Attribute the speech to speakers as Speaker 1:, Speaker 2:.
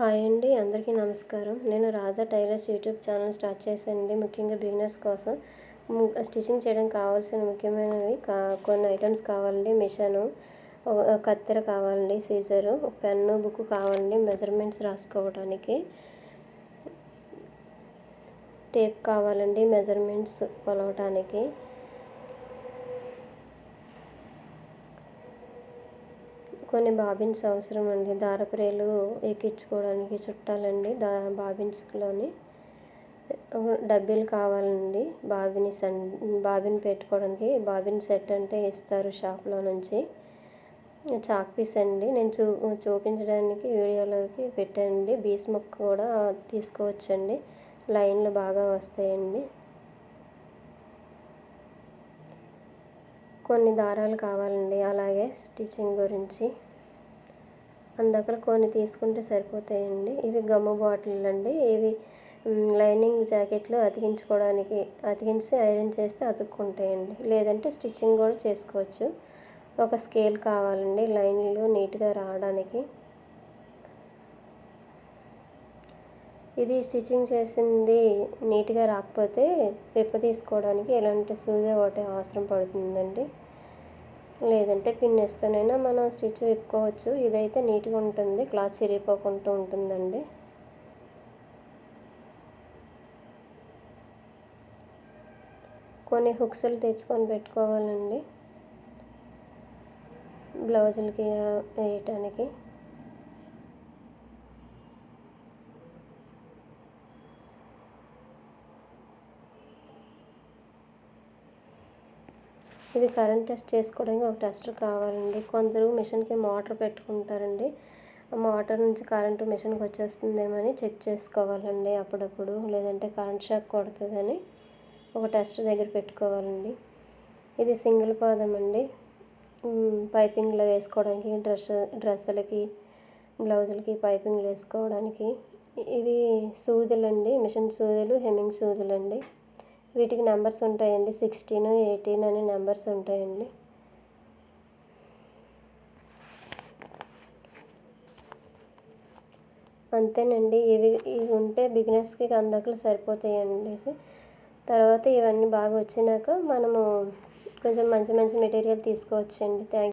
Speaker 1: Hi అండి అందరికీ నమస్కారం. నేను Radha tailors YouTube channel start చేశానండి. ముఖ్యంగా బిగినర్స్ కోసం స్టిచ్చింగ్ చేయడం కావాల్సిన ముఖ్యమైనవి కా కొన్ని ఐటమ్స్ కావాలండి. మిషను కత్తెర కావాలండి సీజరు పెన్ను బుక్ కావాలండి మెజర్మెంట్స్ రాసుకోవడానికి టేప్ కావాలండి మెజర్మెంట్స్ కొలవటానికి. కొన్ని బాబిన్స్ అవసరం అండి. దారపురేలు ఎక్కించుకోవడానికి చుట్టాలండి దా బాబిన్స్లోని. డబ్బీలు కావాలండి. బాబిని సన్ బాబిన్ పెట్టుకోవడానికి బాబిన్ సెట్ అంటే ఇస్తారు షాప్లో నుంచి. చాక్ పీస్ అండి. నేను చూ చూపించడానికి వీడియోలోకి పెట్టండి. బీస్ ముక్క కూడా తీసుకోవచ్చండి. లైన్లు బాగా వస్తాయండి. కొన్ని దారాలు కావాలండి. అలాగే స్టిచ్చింగ్ గురించి. అందక్కడ కొన్ని తీసుకుంటే సరిపోతాయండి. ఇవి గమ్ము బాటిల్ అండి. ఇవి లైనింగ్ జాకెట్లు అతికించుకోవడానికి అతికించి ఐరన్ చేస్తే అతుక్కుంటాయండి. లేదంటే స్టిచ్చింగ్ కూడా చేసుకోవచ్చు. ఒక స్కేల్ కావాలండి లైన్లు నీట్గా రావడానికి. ఇది స్టిచ్చింగ్ చేసింది నీట్గా రాకపోతే విప్ప తీసుకోవడానికి ఎలాంటి సూది ఒకటి అవసరం పడుతుందండి. లేదంటే పిన్నేస్తోనైనా మనం స్టిచ్ విప్పుకోవచ్చు. ఇదైతే నీట్గా ఉంటుంది. క్లాత్ చిరిగిపోకుండా ఉంటుందండి. కొన్ని హుక్స్లు తెచ్చుకొని పెట్టుకోవాలండి. బ్లౌజులకి వేయటానికి. ఇది కరెంట్ టెస్ట్ చేసుకోవడానికి ఒక టెస్టర్ కావాలండి. కొందరు మిషన్కి మోటార్ పెట్టుకుంటారండి. ఆ మోటార్ నుంచి కరెంటు మిషన్కి వచ్చేస్తుందేమని చెక్ చేసుకోవాలండి అప్పుడప్పుడు. లేదంటే కరెంట్ షాక్ కొడుతుందని ఒక టెస్టర్ దగ్గర పెట్టుకోవాలండి. ఇది సింగిల్ పాదం అండి. పైపింగ్లో వేసుకోవడానికి డ్రెస్ డ్రెస్సులకి బ్లౌజులకి పైపింగ్లు వేసుకోవడానికి. ఇవి సూదులండి. మిషన్ సూదులు హెమ్మింగ్ సూదులండి. వీటికి నెంబర్స్ ఉంటాయండి. సిక్స్టీన్ ఎయిటీన్ అనే నెంబర్స్ ఉంటాయండి. అంతేనండి. ఇవి ఇవి ఉంటే బిగినర్స్కి కందకులు సరిపోతాయండి. తర్వాత ఇవన్నీ బాగా వచ్చినాక మనము కొంచెం మంచి మంచి మెటీరియల్ తీసుకోవచ్చండి. థ్యాంక్